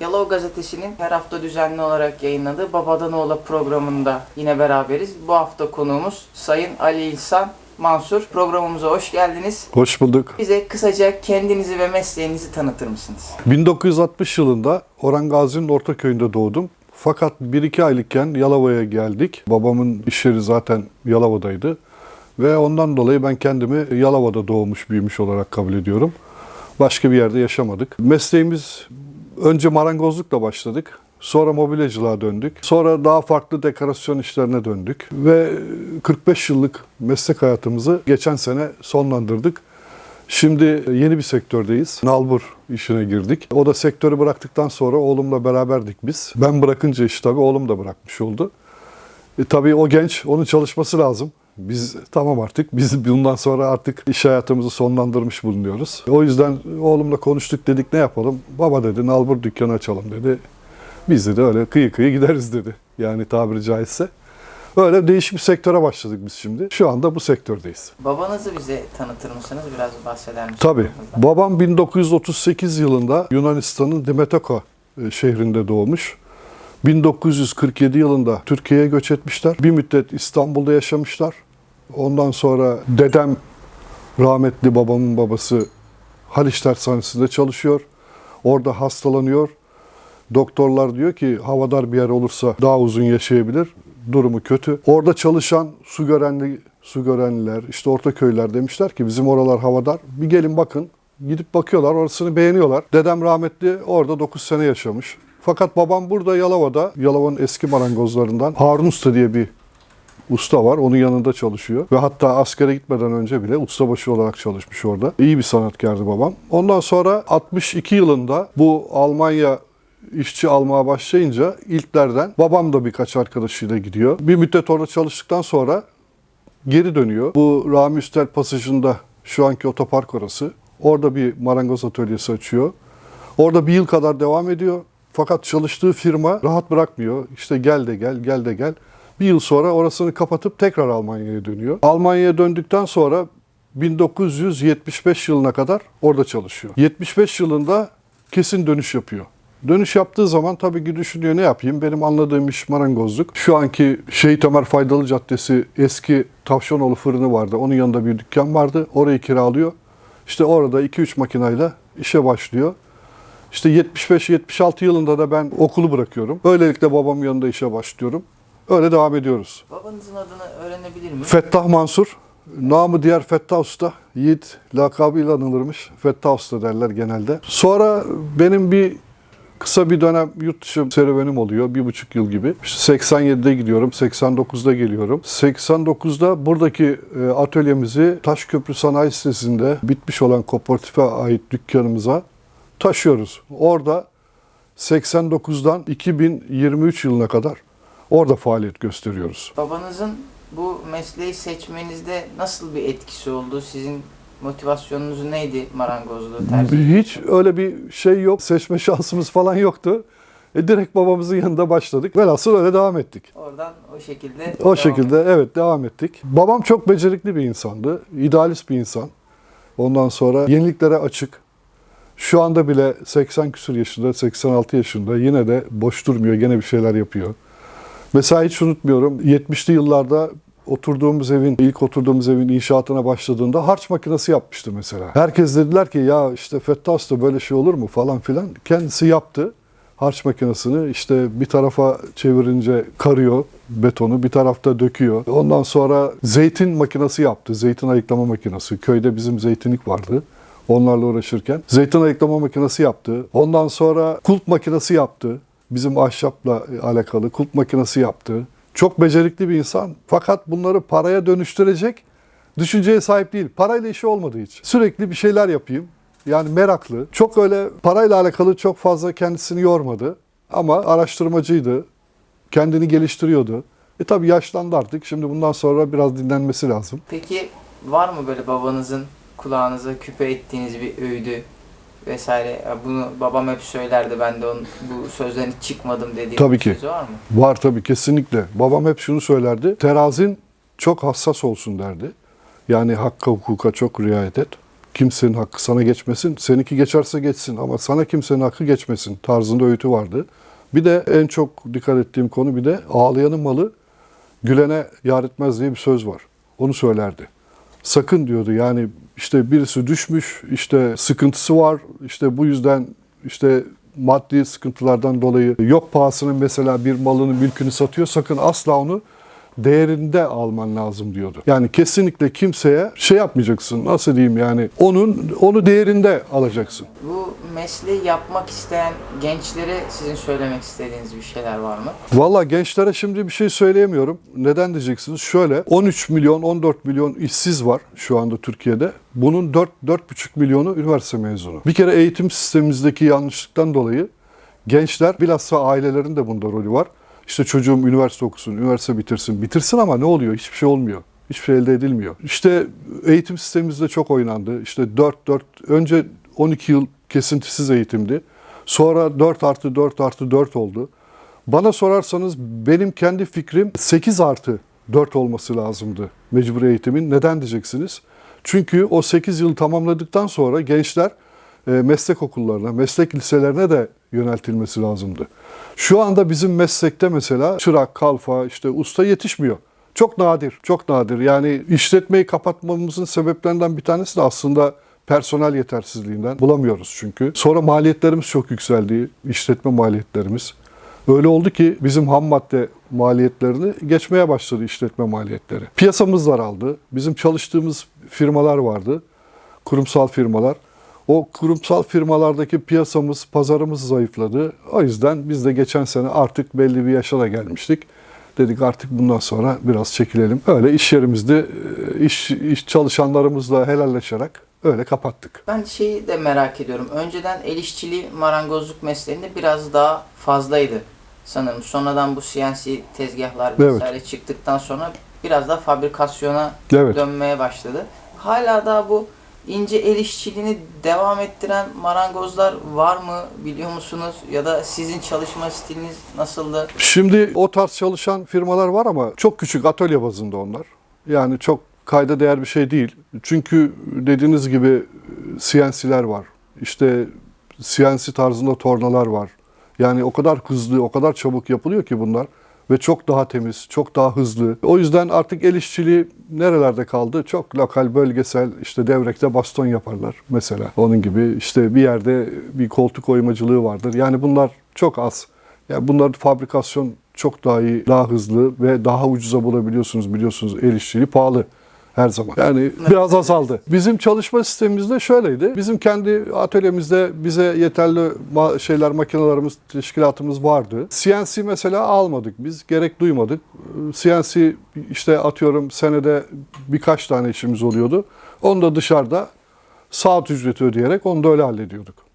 Yalova Gazetesi'nin her hafta düzenli olarak yayınladığı Babadan Oğula programında yine beraberiz. Bu hafta konuğumuz Sayın Ali İhsan Mansur. Programımıza hoş geldiniz. Hoş bulduk. Bize kısaca kendinizi ve mesleğinizi tanıtır mısınız? 1960 yılında Orhan Gazi'nin Ortaköy'ünde doğdum. Fakat 1-2 aylıkken Yalova'ya geldik. Babamın iş yeri zaten Yalova'daydı. Ve ondan dolayı ben kendimi Yalova'da doğmuş büyümüş olarak kabul ediyorum. Başka bir yerde yaşamadık. Mesleğimiz önce marangozlukla başladık. Sonra mobilyacılığa döndük. Sonra daha farklı dekorasyon işlerine döndük. Ve 45 yıllık meslek hayatımızı geçen sene sonlandırdık. Şimdi yeni bir sektördeyiz. Nalbur işine girdik. O da sektörü bıraktıktan sonra oğlumla beraberdik biz. Ben bırakınca iş tabii oğlum da bırakmış oldu. E, tabii o genç, onun çalışması lazım. Biz tamam artık, biz bundan sonra artık iş hayatımızı sonlandırmış bulunuyoruz. O yüzden oğlumla konuştuk dedik ne yapalım? Baba dedi nalbur dükkanı açalım dedi. Biz de öyle kıyı kıyı gideriz dedi. Yani tabiri caizse. Öyle değişik bir sektöre başladık biz şimdi. Şu anda bu sektördeyiz. Babanızı bize tanıtır mısınız? Biraz bahseder misiniz? Tabii. babanızdan? Babam 1938 yılında Yunanistan'ın Dimetoko e, şehrinde doğmuş. 1947 yılında Türkiye'ye göç etmişler. Bir müddet İstanbul'da yaşamışlar. Ondan sonra dedem rahmetli babamın babası Haliç Tersanesi'nde çalışıyor. Orada hastalanıyor. Doktorlar diyor ki havadar bir yer olursa daha uzun yaşayabilir. Durumu kötü. Orada çalışan su görenli su görenliler, işte Ortaköyler demişler ki bizim oralar havadar. Bir gelin bakın. Gidip bakıyorlar, orasını beğeniyorlar. Dedem rahmetli orada 9 sene yaşamış. Fakat babam burada Yalova'da, Yalova'nın eski marangozlarından Harun Usta diye bir usta var. Onun yanında çalışıyor. Ve hatta askere gitmeden önce bile ustabaşı olarak çalışmış orada. İyi bir sanatkardı babam. Ondan sonra 62 yılında bu Almanya işçi almaya başlayınca ilklerden babam da birkaç arkadaşıyla gidiyor. Bir müddet orada çalıştıktan sonra geri dönüyor. Bu Rami Üstel pasajında şu anki otopark orası. Orada bir marangoz atölyesi açıyor. Orada bir yıl kadar devam ediyor. Fakat çalıştığı firma rahat bırakmıyor. İşte gel de gel, gel de gel. Bir yıl sonra orasını kapatıp tekrar Almanya'ya dönüyor. Almanya'ya döndükten sonra 1975 yılına kadar orada çalışıyor. 75 yılında kesin dönüş yapıyor. Dönüş yaptığı zaman tabii ki düşünüyor ne yapayım? Benim anladığım iş marangozluk. Şu anki Şehit Ömer Faydalı Caddesi eski Tavşanoğlu fırını vardı. Onun yanında bir dükkan vardı. Orayı kiralıyor. İşte orada 2-3 makinayla işe başlıyor. İşte 75-76 yılında da ben okulu bırakıyorum. Böylelikle babamın yanında işe başlıyorum. Öyle devam ediyoruz. Babanızın adını öğrenebilir miyim? Fettah Mansur, namı diğer Fettah Usta, Yiğit lakabıyla anılırmış. Fettah Usta derler genelde. Sonra benim bir kısa bir dönem yurt dışı serüvenim oluyor. Bir buçuk yıl gibi. İşte 87'de gidiyorum, 89'da geliyorum. 89'da buradaki e, atölyemizi Taşköprü Sanayi Sitesi'nde bitmiş olan kooperatife ait dükkanımıza taşıyoruz. Orada 89'dan 2023 yılına kadar orada faaliyet gösteriyoruz. Babanızın bu mesleği seçmenizde nasıl bir etkisi oldu? Sizin motivasyonunuz neydi marangozluğu tercih? Hiç öyle bir şey yok. Seçme şansımız falan yoktu. E, direkt babamızın yanında başladık. Velhasıl öyle devam ettik. Oradan o şekilde O devam- şekilde evet devam ettik. Babam çok becerikli bir insandı. idealist bir insan. Ondan sonra yeniliklere açık. Şu anda bile 80 küsur yaşında, 86 yaşında yine de boş durmuyor. Gene bir şeyler yapıyor. Mesela hiç unutmuyorum 70'li yıllarda oturduğumuz evin, ilk oturduğumuz evin inşaatına başladığında harç makinesi yapmıştı mesela. Herkes dediler ki ya işte Fettah Usta böyle şey olur mu falan filan. Kendisi yaptı harç makinesini işte bir tarafa çevirince karıyor betonu bir tarafta döküyor. Ondan sonra zeytin makinesi yaptı. Zeytin ayıklama makinesi. Köyde bizim zeytinlik vardı. Onlarla uğraşırken. Zeytin ayıklama makinesi yaptı. Ondan sonra kulp makinesi yaptı. Bizim ahşapla alakalı kulp makinesi yaptı. Çok becerikli bir insan. Fakat bunları paraya dönüştürecek düşünceye sahip değil. Parayla işi olmadığı için. Sürekli bir şeyler yapayım. Yani meraklı. Çok öyle parayla alakalı çok fazla kendisini yormadı. Ama araştırmacıydı. Kendini geliştiriyordu. E tabi yaşlandı artık. Şimdi bundan sonra biraz dinlenmesi lazım. Peki var mı böyle babanızın kulağınıza küpe ettiğiniz bir öğüdü vesaire? Bunu babam hep söylerdi ben de onun bu sözden hiç çıkmadım dediği Tabii ki. sözü var mı? Var tabii kesinlikle. Babam hep şunu söylerdi. Terazin çok hassas olsun derdi. Yani hakka hukuka çok riayet et. kimsenin hakkı sana geçmesin. Seninki geçerse geçsin ama sana kimsenin hakkı geçmesin tarzında öğütü vardı. Bir de en çok dikkat ettiğim konu bir de ağlayanın malı gülene yar etmez diye bir söz var. Onu söylerdi. Sakın diyordu yani işte birisi düşmüş, işte sıkıntısı var, işte bu yüzden işte maddi sıkıntılardan dolayı yok pahasına mesela bir malını, mülkünü satıyor. Sakın asla onu değerinde alman lazım diyordu. Yani kesinlikle kimseye şey yapmayacaksın. Nasıl diyeyim yani onun onu değerinde alacaksın. Bu mesleği yapmak isteyen gençlere sizin söylemek istediğiniz bir şeyler var mı? Valla gençlere şimdi bir şey söyleyemiyorum. Neden diyeceksiniz? Şöyle 13 milyon 14 milyon işsiz var şu anda Türkiye'de. Bunun 4 4,5 milyonu üniversite mezunu. Bir kere eğitim sistemimizdeki yanlışlıktan dolayı gençler bilhassa ailelerin de bunda rolü var. İşte çocuğum üniversite okusun, üniversite bitirsin. Bitirsin ama ne oluyor? Hiçbir şey olmuyor. Hiçbir şey elde edilmiyor. İşte eğitim sistemimizde çok oynandı. İşte 4 4 önce 12 yıl kesintisiz eğitimdi. Sonra 4 artı 4 artı 4 oldu. Bana sorarsanız benim kendi fikrim 8 artı 4 olması lazımdı mecbur eğitimin. Neden diyeceksiniz? Çünkü o 8 yıl tamamladıktan sonra gençler e, meslek okullarına, meslek liselerine de yöneltilmesi lazımdı. Şu anda bizim meslekte mesela çırak, kalfa, işte usta yetişmiyor. Çok nadir, çok nadir. Yani işletmeyi kapatmamızın sebeplerinden bir tanesi de aslında personel yetersizliğinden bulamıyoruz çünkü. Sonra maliyetlerimiz çok yükseldi, işletme maliyetlerimiz. Öyle oldu ki bizim ham madde maliyetlerini geçmeye başladı işletme maliyetleri. Piyasamız daraldı. Bizim çalıştığımız firmalar vardı. Kurumsal firmalar. O kurumsal firmalardaki piyasamız, pazarımız zayıfladı. O yüzden biz de geçen sene artık belli bir yaşa da gelmiştik. Dedik artık bundan sonra biraz çekilelim. Öyle iş yerimizde e, iş, iş çalışanlarımızla helalleşerek öyle kapattık. Ben şeyi de merak ediyorum. Önceden el işçiliği marangozluk mesleğinde biraz daha fazlaydı sanırım. Sonradan bu CNC tezgahlar Evet. vesaire çıktıktan sonra biraz daha fabrikasyona Evet. dönmeye başladı. Hala daha bu ince el işçiliğini devam ettiren marangozlar var mı biliyor musunuz? Ya da sizin çalışma stiliniz nasıldı? Şimdi o tarz çalışan firmalar var ama çok küçük atölye bazında onlar. Yani çok kayda değer bir şey değil. Çünkü dediğiniz gibi CNC'ler var. İşte CNC tarzında tornalar var. Yani o kadar hızlı, o kadar çabuk yapılıyor ki bunlar ve çok daha temiz, çok daha hızlı. O yüzden artık el işçiliği nerelerde kaldı? Çok lokal, bölgesel işte devrekte baston yaparlar mesela. Onun gibi işte bir yerde bir koltuk oymacılığı vardır. Yani bunlar çok az. Yani bunlar fabrikasyon çok daha iyi, daha hızlı ve daha ucuza bulabiliyorsunuz biliyorsunuz el işçiliği pahalı her zaman. Yani biraz azaldı. Bizim çalışma sistemimizde şöyleydi. Bizim kendi atölyemizde bize yeterli ma- şeyler, makinelerimiz, teşkilatımız vardı. CNC mesela almadık biz. Gerek duymadık. CNC işte atıyorum senede birkaç tane işimiz oluyordu. Onu da dışarıda saat ücreti ödeyerek onu da öyle hallediyorduk.